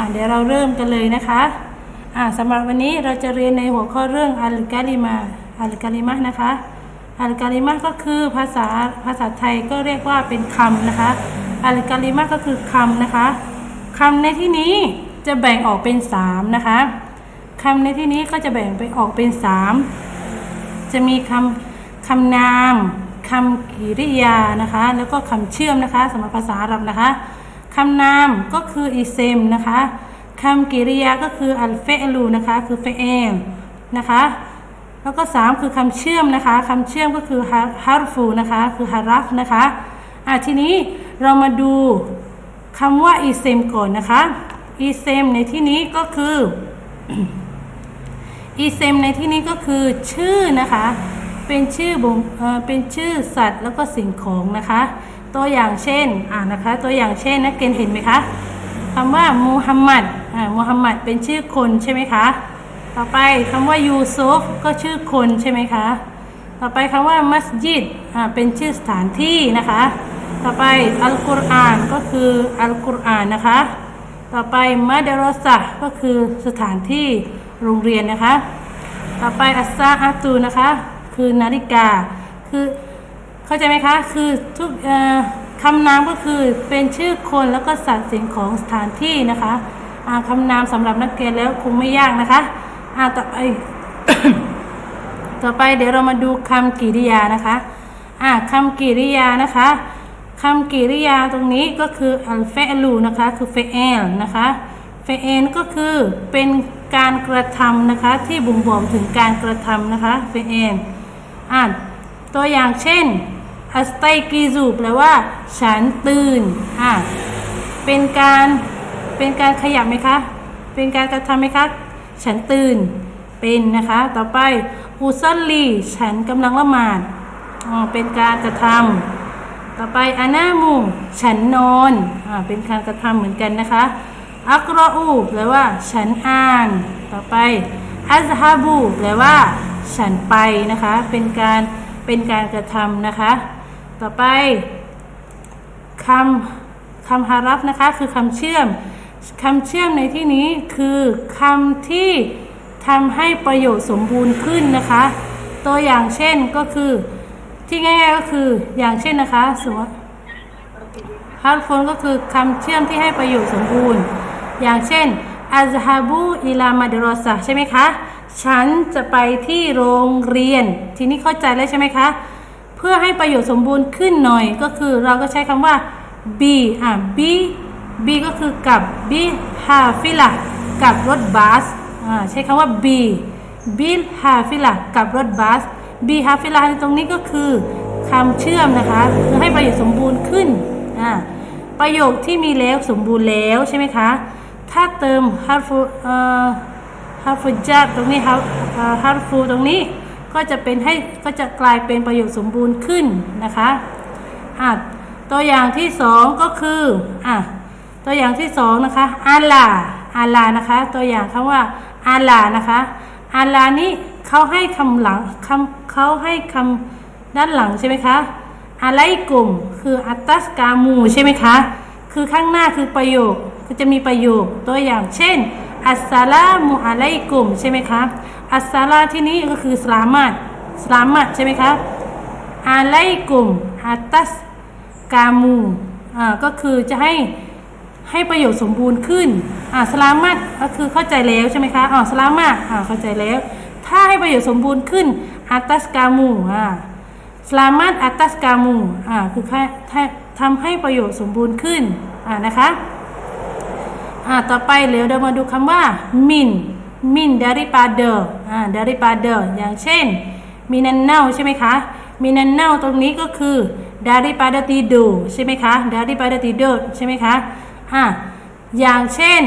อ่าเดี๋ยวเราเริ่มกันเลยนะคะอ่าสำหรับวันนี้เราจะเรียนในหัวข้อเรื่องอัลกาลิมาอัลกาลิมะนะคะอัลกาลิมะก็คือภาษาภาษาไทยก็เรียกว่าเป็นคำนะคะอัลกาลิมะก็คือคำนะคะคำในที่นี้จะแบ่งออกเป็นสามนะคะคำในที่นี้ก็จะแบ่งไปออกเป็นสามจะมีคำคำนามคำกริยานะคะ แล้วก็คำเชื่อมนะคะสำหรับภาษาอาหรับนะคะ คำนามก็คืออิเซมนะคะคำกริยาก็คืออัลเฟอลูนะคะ คือเฟเอลนะคะ แล้วก็ 3 คือคำเชื่อมนะคะคำเชื่อมก็คือฮาร์ฟูนะคะ คือฮารัฟนะคะอะทีนี้เรามาดูคำว่าอิเซมก่อนนะคะอิเซมในที่นี้ก็คืออีเซมในที่นี้ก็คือชื่อนะคะ เป็นชื่อบ่งเอเป็นชื่อสัตว์แล้วก็สิ่งของนะคะ ตัวอย่างเช่นอ่านะคะตัวอย่างเช่นนักเรียนเห็นไหมคะคำว่ามูฮัมหมัดอ่ามูฮัมหมัดเป็นชื่อคนใช่ไหมคะต่อไปคำว่ายูซุฟก็ชื่อคนใช่ไหมคะต่อไปคำว่ามัสยิดอ่าเป็นชื่อสถานที่นะคะ ต่อไปอัลกุรอานก็คืออัลกุรอานนะคะ ต่อไปมาเดรอสะก็คือสถานที่โรงเรียนนะคะ ต่อไปอัสซาอาตูนะคะ คือนาฬิกาคือ เข้าใจไหมคะ คือทุกคำนามก็คือเป็นชื่อคนแล้วก็สัตว์สิ่งของสถานที่นะคะอาคำนามสำหรับนักเรียนแล้วคงไม่ยากนะคะอ่าต่อไป ต่อไปเดี๋ยวเรามาดูคำกริยานะคะอ่าคำกริยานะคะคำกริยาตรงนี้ก็คืออัลเฟลูนะคะ คือเฟเอลนะคะเฟเอลก็คือเป็นการกระทำนะคะ ที่บ่งบอกถึงการกระทำนะคะเฟเอลอ่าตัวอย่างเช่น อัสไตกิซูแปลว่า ฉันตื่นอ่าเป็นการเป็นการขยับไหมคะ เป็นการกระทำไหมคะ ฉันตื่นเป็นนะคะ ต่อไปอุซัลลีฉันกำลังละหมาดอ๋อเป็นการกระทำต่อไปอานามูฉันนอนอ่าเป็นการกระทำเหมือนกันนะคะอักรออูแปลว่า ฉันอ่าน ต่อไปอัซฮาบูแปลว่า ฉันไปนะคะ เป็นการเป็นการกระทำนะคะ ต่อไปคำคำฮารัฟนะคะคือคำเชื่อมคำเชื่อมในที่นี้คือคำที่ทำให้ประโยชน์สมบูรณ์ขึ้นนะคะ ตัวอย่างเช่นก็คือที่ง่ายๆก็คืออย่างเช่นนะคะสมมติฮาร์ฟนก็คือคำเชื่อมที่ให้ประโยชน์สมบูรณ์ อย่างเช่นอัซฮาบูอิลามาดรอซะใช่ไหมคะ ฉันจะไปที่โรงเรียน ทีนี้เข้าใจแล้วใช่ไหมคะ เพื่อให้ประโยชน์สมบูรณ์ขึ้นหน่อยก็คือเราก็ใช้คำว่า be อะ be be ก็คือกับ be ฮาฟิละกับรถบัสอ่าใช้คำว่า be be ฮาฟิละกับรถบัส be ฮาฟิละตรงนี้ก็คือคำเชื่อมนะคะคือให้ประโยชน์สมบูรณ์ขึ้นอ่าประโยคที่มีแล้วสมบูรณ์แล้วใช่ไหมคะ ถ้าเติมฮาร์ฟูเอ่อฮาร์ฟูจัดตรงนี้ฮาร์ฟูตรงนี้ ก็จะเป็นให้ก็จะกลายเป็นประโยคสมบูรณ์ขึ้นนะคะอะตัวอย่างที่สองก็คืออะตัวอย่างที่สองนะคะอาลาอาลานะคะ ตัวอย่างคำว่าอาลานะคะอาลานี้เขาให้คำหลังคำเขาให้คำด้านหลังใช่ไหมคะอะไลกลุ่มคืออัตตัสกามูใช่ไหมคะ คือข้างหน้าคือประโยคก็จะมีประโยคตัวอย่างเช่น อัสสลามุอะลัยกุมใช่ไหมคะ อัสสลาที่นี้ก็คือสลามัดสลามัดใช่ไหมคะอะลัยกุมอัตตัสกามูอ่าก็คือจะให้ให้ประโยชน์สมบูรณ์ขึ้นอ่าสลามัดก็คือเข้าใจแล้วใช่ไหมคะอ๋อสลามัดอ่าเข้าใจแล้ว ถ้าให้ประโยชน์สมบูรณ์ขึ้นอัตตัสกามูอ่าสลามัดอัตตัสกามูอ่าคือทำให้ประโยชน์สมบูรณ์ขึ้นอ่านะคะอ่าต่อไปเดี๋ยวเรามาดูคำว่ามิน มิน daripada อ่า daripada อย่างเช่นมินันเน่าใช่ไหมคะมินันเน่าตรงนี้ก็คือ daripada tidur ใช่ไหมคะ daripada tidur ใช่ไหมคะอ่าอย่างเช่น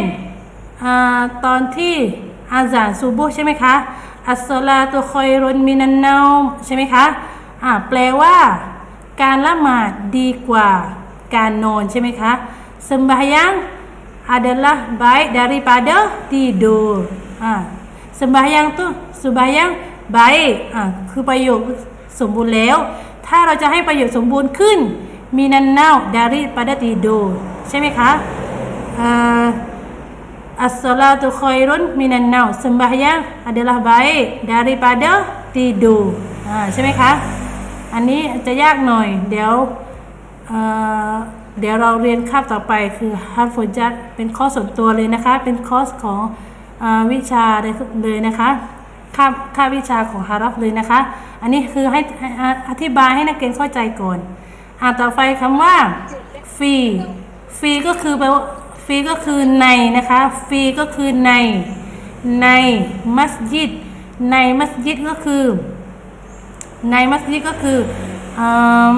อ่าตอนที่อาซานซูบุใช่ไหมคะ อัสลาตุคอยรุนมินันเนาใช่ไหมคะอ่าแปลว่าการละหมาดดีกว่าการนอนใช่ไหมคะ sembahyang adalah baik daripada tidur อ่า sembahyang ตุ sembahyang baik อ่าคือประโยคสมบูรณ์แล้ว ถ้าเราจะให้ประโยคสมบูรณ์ขึ้น มีนันเน่า daripada tidur ใช่ไหมคะอ่า As-salatu khairun minan naum. Sembahyang adalah baik daripada tidur. อ่าใช่ไหมคะอันนี้จะยากหน่อย เดี๋ยวเดี๋ยวเราเรียนคาบต่อไปคือฮัตฟจัดเป็นคอร์สส่วนตัวเลยนะคะ เป็นคอร์สของ วิชาเลยนะคะค่าบคาวิชาของฮารัฟเลยนะคะ อันนี้คือให้อธิบายให้นักเรียนเข้าใจก่อนอ่าต่อไปคำว่าฟรีฟรีก็คือแปลว่าฟรีก็คือในนะคะฟรีก็คือในในมัสยิด ในมัสยิดก็คือ ในมัสยิดก็คืออ่า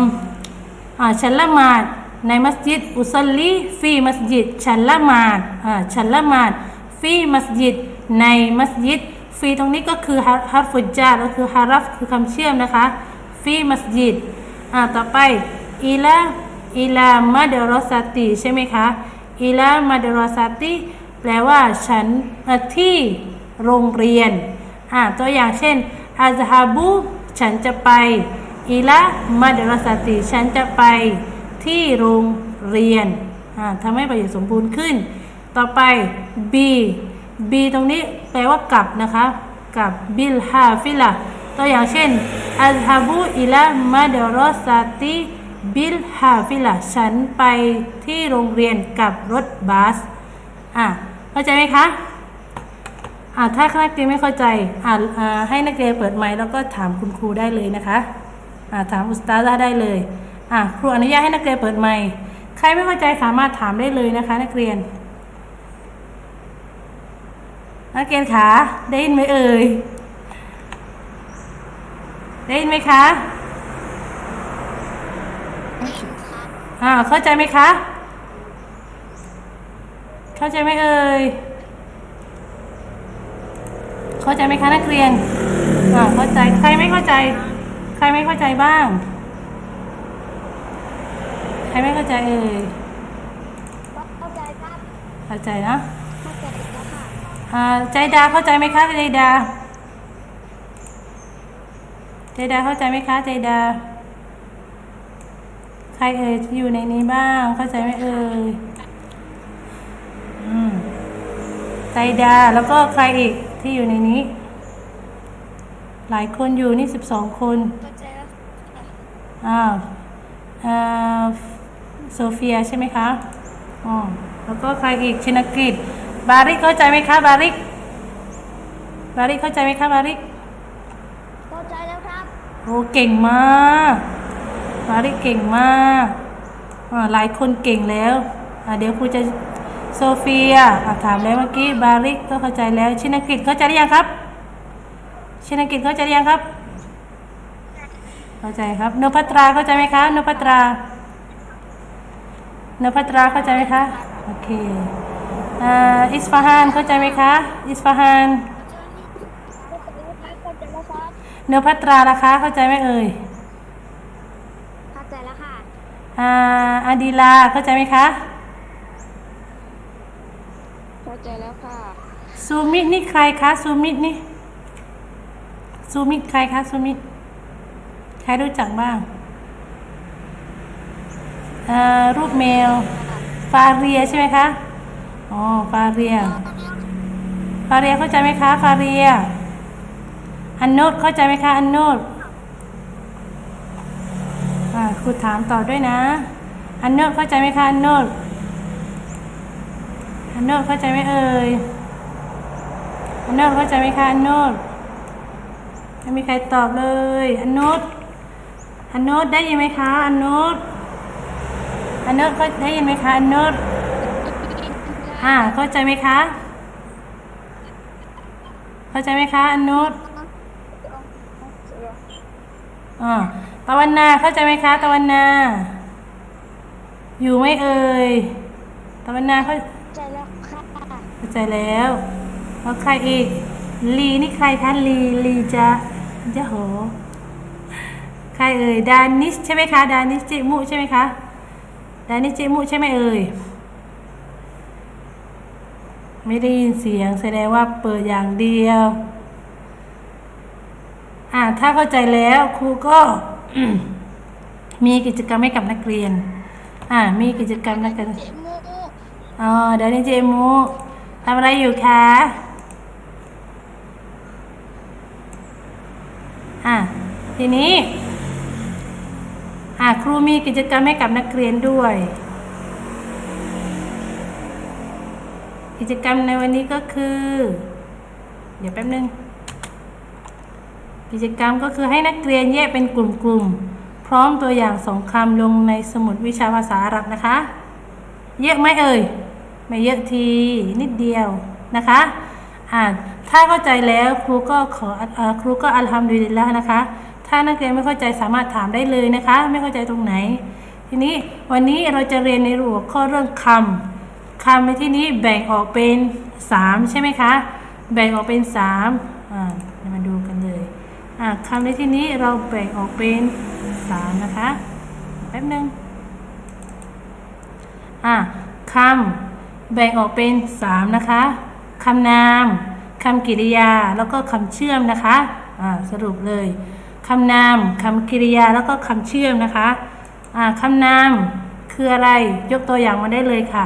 อ่าฉันละหมาดในมัสยิดอุซัลลีฟีมัสยิดฉันละหมาดอ่าฉันละหมาด ฟีมัสยิดในมัสยิดฟีตรงนี้ก็คือฮาร์ฟุจาร์ก็คือฮารัฟคือคำเชื่อมนะคะฟีมัสยิดอ่าต่อไปอีลาอีลามาเดรอสติใช่ไหมคะอีลามาเดรอสติแปลว่าฉันที่โรงเรียนอ่าตัวอย่างเช่นอาซฮาบูฉันจะไปอีละมาเดรสติฉันจะไปที่โรงเรียนอ่าทำให้ประโยคสมบูรณ์ขึ้น ต่อไป B B ตรงนี้แปลว่ากลับนะคะ กับบิลฮาฟิละตัวอย่างเช่นอัลฮาบูอิละมาเดรสติบิลฮาฟิละฉันไปที่โรงเรียนกับรถบัสอะเข้าใจไหมคะอ่าถ้านักเรียนไม่เข้าใจอ่าให้นักเรียนเปิดไมค์แล้วก็ถามคุณครูได้เลยนะคะอ่าถามอุสตาซาได้เลยอ่าครูอนุญาตให้นักเรียนเปิดไมค์ใครไม่เข้าใจสามารถถามได้เลยนะคะ นักเรียน นักเรียนขาได้ยินไหมเอ่ย ได้ยินไหมคะอ่าเข้าใจไหมคะ เข้าใจไหมเอ่ย เข้าใจไหมคะนักเรียนอ่าเข้าใจ ใครไม่เข้าใจ ใครไม่เข้าใจบ้าง ใครไม่เข้าใจเอ่ย เข้าใจครับ เข้าใจนะ ใจดาเข้าใจไหมคะใจดา ใจดาเข้าใจไหมคะใจดา ใครเอ่ยที่อยู่ในนี้บ้าง เข้าใจไหมเอ่ยอืมใจดาแล้วก็ใครอีกที่อยู่ในนี้ หลายคนอยู่นี่สิบสองคนเข้าใจแล้วค่ะอ้าวอ่าโซเฟียใช่ไหมคะอ๋อแล้วก็ใครอีกชินกฤษ บาริกเข้าใจไหมคะบาริก บาริกเข้าใจไหมคะบาริก เข้าใจแล้วครับ โอ้เก่งมากบาริกเก่งมากอ่าหลายคนเก่งแล้วอ่าเดี๋ยวครูจะโซเฟียอ่าถามแล้วเมื่อกี้บาริกก็เข้าใจแล้วชินกฤษเข้าใจหรือยังครับ ชินกฤษเข้าใจหรือยังครับ เข้าใจครับนภัตราเข้าใจไหมคะนภัตรานภัตราเข้าใจไหมคะโอเค อ่าอิสฟาฮานเข้าใจไหมคะ อิสฟาฮานเข้าใจแล้วครับนภัตราล่ะคะ เข้าใจไหมเอ่ยเข้าใจแล้วค่ะอ่าอาดีลาเข้าใจไหมคะเข้าใจแล้วค่ะซูมินี่ใครคะซูมินี่ซูมิใครคะซูมิใครรู้จักบ้างอ่ารูปแมวฟาเรียใช่ไหมคะ อ๋อฟาเรีย ฟาเรียเข้าใจไหมคะ ฟาเรีย อันโนดเข้าใจไหมคะ อันโนดครูถามต่อด้วยนะ อันโนดเข้าใจไหมคะ อันโนดอันโนดเข้าใจไหมเอ่ย อันโนดเข้าใจไหมคะ อันโนดไม่มีใครตอบเลย อันโนดอันโนดได้ยินไหมคะ อันโนดอันโนดก็ได้ยินไหมคะ อันโนด อ่า เข้าใจไหมคะ เข้าใจไหมคะอันนุชอ่าตะวันนาเข้าใจไหมคะ ตะวันนา อยู่ไหม่เอ่ยตะวันนาเข้าเข้าใจแล้วค่ะเข้าใจแล้วแล้วใครอีกลีนี่ใครคะลีลีจะจะโหใครเอ่ยดานิชใช่ไหมคะดานิชจิมุใช่ไหมคะดานิชจิมุใช่ไหมเอ่ย ไม่ได้ยินเสียงแสดงว่าเปิดอย่างเดียว อ่าถ้าเข้าใจแล้วครูก็มีกิจกรรมให้กับนักเรียน อ่า มีกิจกรรมนักเรียนเจมูอ๋อเดี๋ยวนี้เจมูทำอะไรอยู่คะอะทีนี้อะครูมีกิจกรรมให้กับนักเรียนด้วย กิจกรรมในวันนี้ก็คือ เดี๋ยวแป๊บนึง กิจกรรมก็คือให้นักเรียนแยกเป็นกลุ่มๆ พร้อมตัวอย่างสองคำลงในสมุดวิชาภาษาอาหรับนะคะ เยอะไหมเอ่ย ไม่เยอะทีนิดเดียวนะคะอ่าถ้าเข้าใจแล้วครูก็ขออครูก็อัลฮัมดุลิลละนะคะ ถ้านักเรียนไม่เข้าใจสามารถถามได้เลยนะคะ ไม่เข้าใจตรงไหน ทีนี้วันนี้เราจะเรียนในหัวข้อเรื่องคำ คำในที่นี้แบ่งออกเป็น 3 ใช่ไหมคะ แบ่งออกเป็น3อ่าเดี๋ยวมาดูกันเลยอ่าคำในที่นี้เราแบ่งออกเป็น3นะคะแป๊บนึงอะคำแบ่งออกเป็น 3 นะคะคำนามคำกริยาแล้วก็คำเชื่อมนะคะอ่าสรุปเลยคำนามคำกริยาแล้วก็คำเชื่อมนะคะอ่าคำนามคืออะไรยกตัวอย่างมาได้เลยค่ะ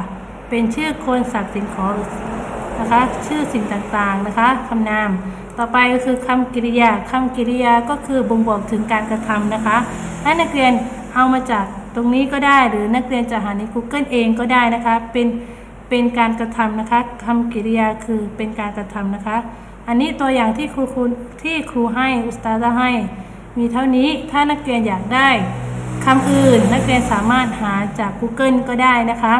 เป็นชื่อคนสัตว์สิ่งของนะคะชื่อสิ่งต่างๆนะคะคำนาม ต่อไปก็คือคำกริยาคำกริยาก็คือบ่งบอกถึงการกระทำนะคะให้นักเรียนเอามาจากตรงนี้ก็ได้หรือนักเรียนจะหาใน Google เองก็ได้นะคะเป็นเป็นการกระทำนะคะคำกริยาคือเป็นการกระทำนะคะ อันนี้ตัวอย่างที่ครูครูที่ครูให้อุสตาซะให้ มีเท่านี้ถ้านักเรียนอยากได้คำอื่น นักเรียนสามารถหาจาก Google ก็ได้นะคะ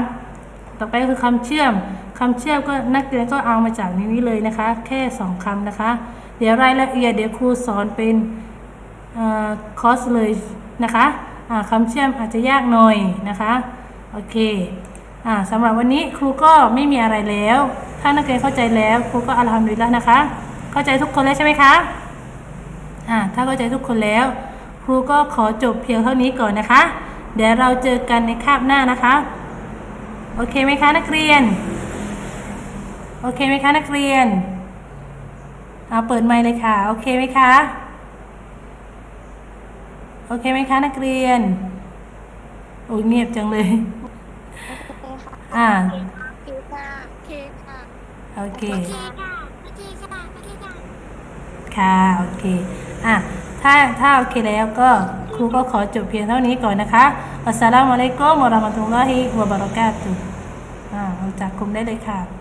ต่อไปก็คือคำเชื่อมคำเชื่อมก็นักเรียนก็เอามาจากนนี้เลยนะคะ แค่สองคำนะคะ เดี๋ยวรายละเอียดเดี๋ยวครูสอนเป็นอคอร์สเลยนะคะอ่าคำเชื่อมอาจจะยากหน่อยนะคะโอเคอ่าสำหรับวันนี้ครูก็ไม่มีอะไรแล้ว ถ้านักเรียนเข้าใจแล้วครูก็อัลฮัมดุลิลละนะคะ เข้าใจทุกคนแล้วใช่ไหมคะอ่าถ้าเข้าใจทุกคนแล้ว ครูก็ขอจบเพียงเท่านี้ก่อนนะคะ เดี๋ยวเราเจอกันในคาบหน้านะคะ โอเคไหมคะนักเรียน โอเคไหมคะนักเรียนเอาเปิดไมค์เลยค่ะ โอเคไหมคะ โอเคไหมคะนักเรียน โอ้ยเงียบจังเลยโอเคค่ะอ่าโอเคค่ะโอเคค่ะโอเคโอเคค่ะโอเคค่ะโอเคค่ะค่ะ โอเค อะ ถ้า ถ้าโอเคแล้วก็ครูก็ขอจบเพียงเท่านี้ก่อนนะคะ อัสสลามุอะลัยกุมวะเราะห์มะตุลลอฮิวะบะเราะกาตุฮ์อ่าออกจากกลุ่มได้เลยค่ะ